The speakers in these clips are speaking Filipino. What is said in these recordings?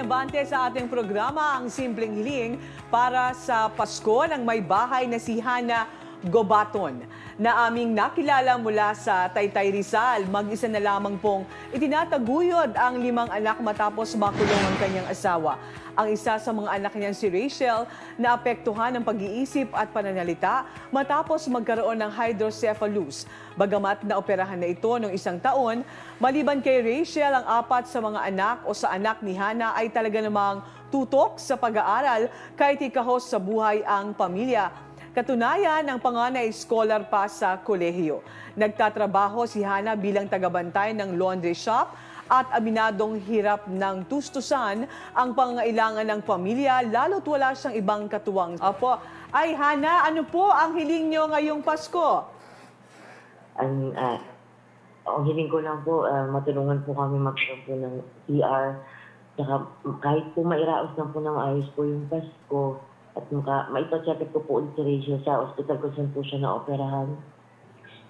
Abante sa ating programa ang Simpleng Hiling para sa Pasko ng may bahay na si Hana Gobaton na aming nakilala mula sa Taytay Rizal. Mag-isa na lamang pong itinataguyod ang limang anak matapos makulong ang kanyang asawa. Ang isa sa mga anak niyan si Rachel na apektuhan ng pag-iisip at pananalita matapos magkaroon ng hydrocephalus. Bagamat na operahan na ito noong isang taon, maliban kay Rachel ang apat sa mga anak o sa anak ni Hana ay talaga namang tutok sa pag-aaral kahit ikahos sa buhay ang pamilya. Katunayan, ang panganay scholar pa sa kolehiyo. Nagtatrabaho si Hana bilang tagabantay ng laundry shop at aminadong hirap ng tustusan ang pangailangan ng pamilya lalo't wala siyang ibang katuwang. Apo, ay Hana, ano po ang hiling nyo ngayong Pasko? ang ah, ang hiling ko lang po, ah, matulungan po kami magkaroon po ng CR. Saka kahit po mairaos lang po ng ayos po yung Pasko at maka, maipacheck ko po ulit si Rachel sa hospital kung saan po siya na-operahan.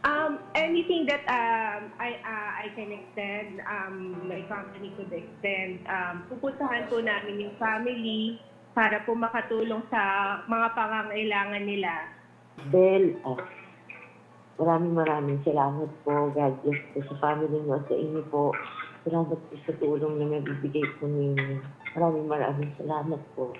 Um, anything that um, I uh, I can extend, um, my company could extend, um, pupuntahan po namin yung family para po makatulong sa mga pangangailangan nila. Bel, ah, maraming maraming salamat po. God bless po sa family niyo at sa inyo po. Salamat po sa tulong na nabibigay po ninyo. Maraming maraming salamat po.